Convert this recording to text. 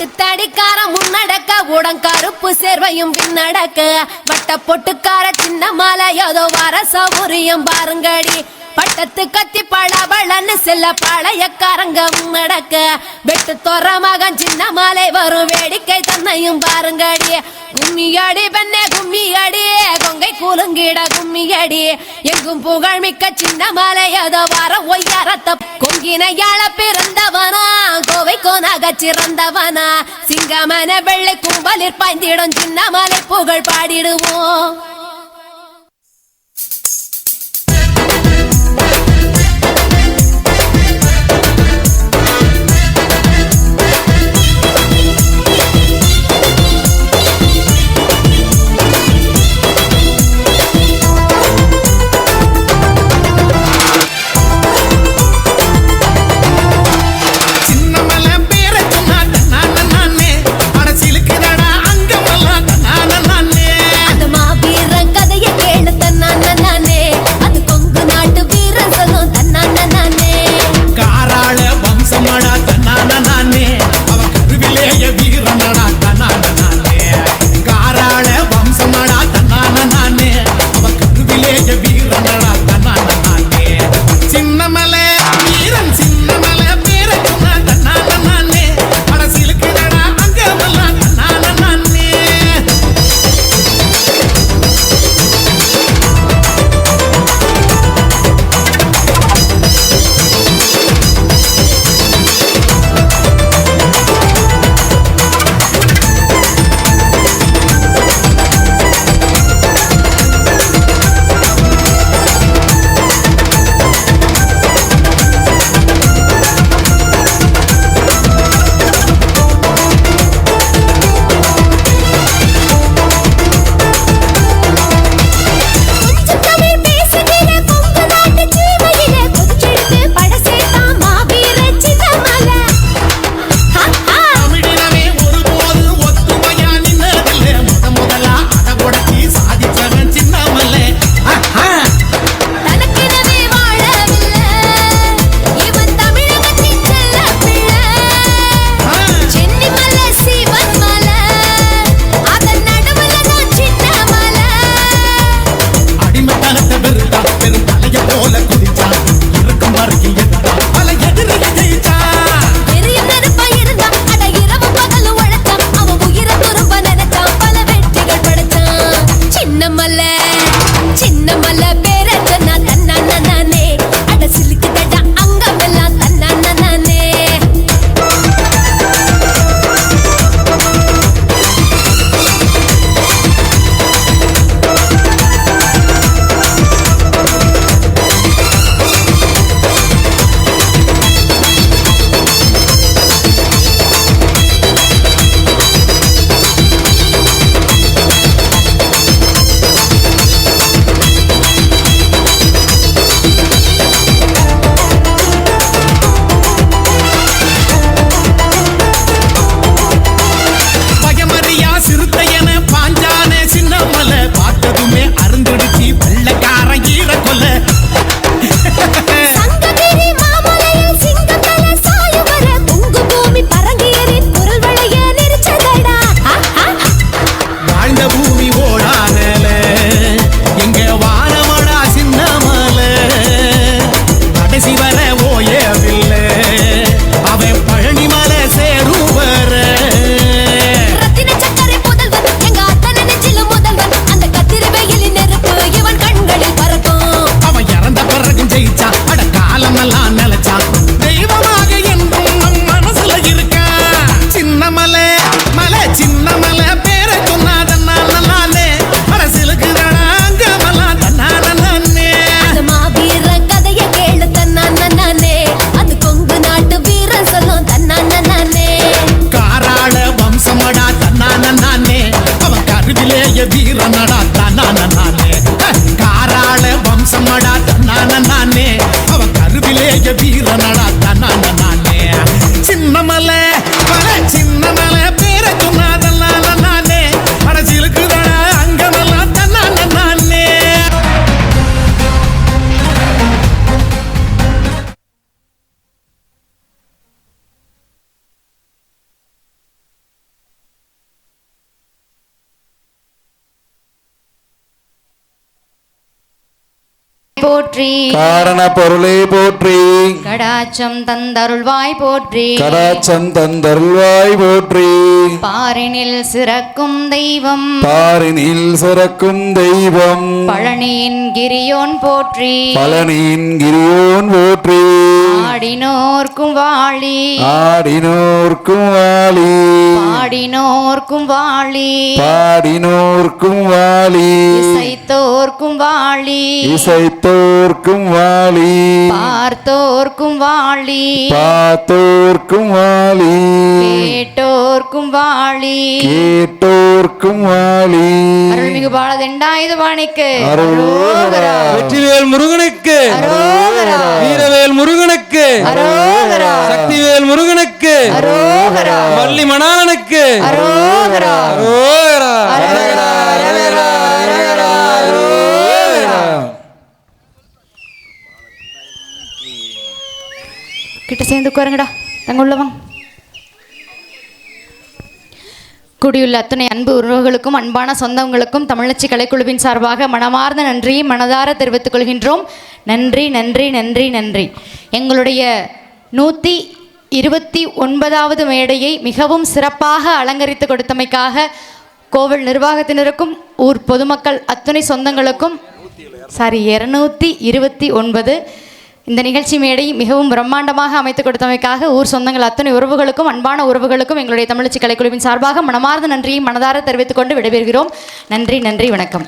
பட்டு தடிக்கார முன்னடக்க உடங்கருப்பு சேர்வையும் பின்னடக்க வட்ட பொட்டுக்கார சின்ன மாலை ஏதோ வர சௌரியம் பாருங்கடி. பட்டத்து கத்தி பழபழன்னு செல்ல பழையக்காரங்க நடக்க. வெட்டு தொற மகன் சின்ன மாலை வரும் வேடிக்கை தன்னையும் பாருங்கடி. கும்மியடி பெண்ணே கும்மியடி. கொங்கை கூலுங்கிட கும்மியடி. எங்கும் புகழ் மிக்க சின்ன மாலை ஏதோ வர ஒய்யாரத்த கொங்கின யாழ பிறந்தவனா சிறந்தவனா. சிங்கமன வெள்ளை கும்பலில் பாய்ந்திடும் சின்ன மாலை புகழ் பாடிடுவோம். to be போற்றி. காரண பொருளே போற்றி. கடாச்சம் தந்தருள்வாய் போற்றி. கடாச்சம் தந்தருள்வாய் போற்றி. பாரினில் சிறக்கும் தெய்வம். பாரினில் சிறக்கும் தெய்வம். பழனியின் கிரியோன் போற்றி. பழனியின் கிரியோன் போற்றி. ஆடினோர்க்கும் வாழி. ஆடினோர்க்கும் வாழி. பாடினோர்க்கும் வாழி. பாடினோர்க்கும் இசைத்தோர்க்கும் வாழி. பார்த்தோர்க்கும் வாழி. பார்த்தோர்க்கும் வாழி. கேட்டோர்க்கும் வாழி. கேட்டோர்க்கும் வாழி. அருள்மிகு பாலதெண்டாயுத பாணிக்கு. அரோகரா. வெற்றிவேல் முருகனுக்கு. அரோகரா. வீரவேல் முருகனுக்கு. அரோகரா. சக்திவேல் முருகனுக்கு. அரோகரா. வள்ளி அரோகரா. அரகரா, சேர்ந்து உட்காருங்கடா தங்க உள்ளவங்க கூடியுள்ள அத்தனை அன்பு உறவுகளுக்கும் அன்பான சொந்தங்களுக்கும் தமிழச்சி கலைக்குழுவின் சார்பாக மனமார்ந்த நன்றியை மனதார தெரிவித்துக் கொள்கின்றோம். நன்றி நன்றி நன்றி நன்றி. எங்களுடைய நூற்றி இருபத்தி ஒன்பதாவது மேடையை மிகவும் சிறப்பாக அலங்கரித்து கொடுத்தமைக்காக கோவில் நிர்வாகத்தினருக்கும் ஊர் பொதுமக்கள் அத்துணை சொந்தங்களுக்கும் சாரி இருநூத்தி இருபத்தி ஒன்பது இந்த நிகழ்ச்சி மேடை மிகவும் பிரம்மாண்டமாக அமைத்து கொடுத்தமைக்காக ஊர் சொந்தங்கள் அத்தனை உறவுகளுக்கும் அன்பான உறவுகளுக்கும் எங்களுடைய தமிழச்சி கலைக்குழுவின் சார்பாக மனமார்ந்த நன்றியை மனதார தெரிவித்துக் கொண்டு விடைபெறுகிறோம். நன்றி நன்றி வணக்கம்.